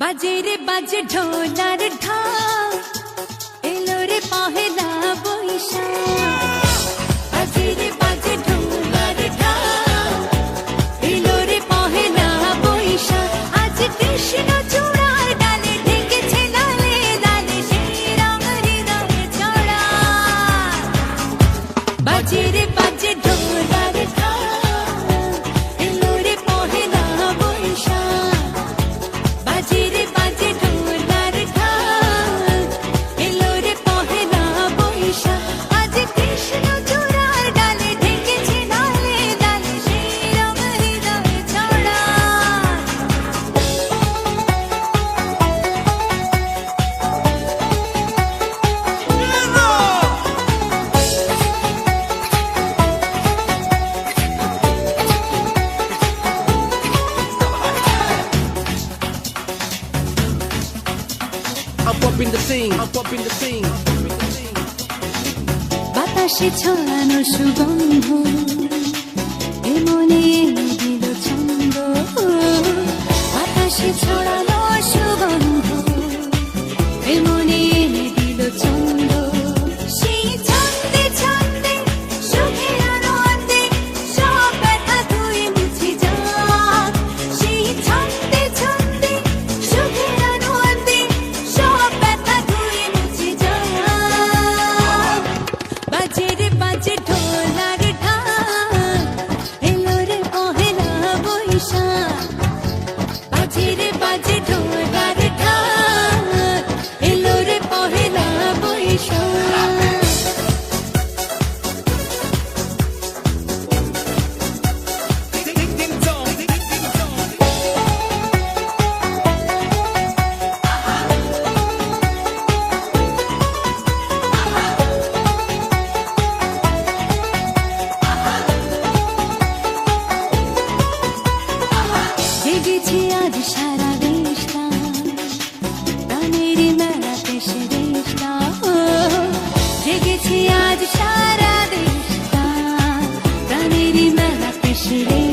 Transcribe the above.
বাজে রে বাজে ঢোলার ঢাক এলো রে পহেলা বৈশাখ। বাজে রে বাজে ঢোলার ঢাক এলো রে পহেলা বৈশাখ। আজ কৃষ্ণ চূড়ার ডালে ঢেকেছে লালে লালে সেই রং হৃদয়ে বাজে রে বাজে Bumping the scene. I'm popping the scene. বাতাসে ছড়ানো সুগন্ধ এমনে জুড়েছে আজ সারা দেশটা। প্রাণের মেলাতে সে দেশটা। জেগেছে আজ সারা দেশটা। প্রাণের মেলাতে সে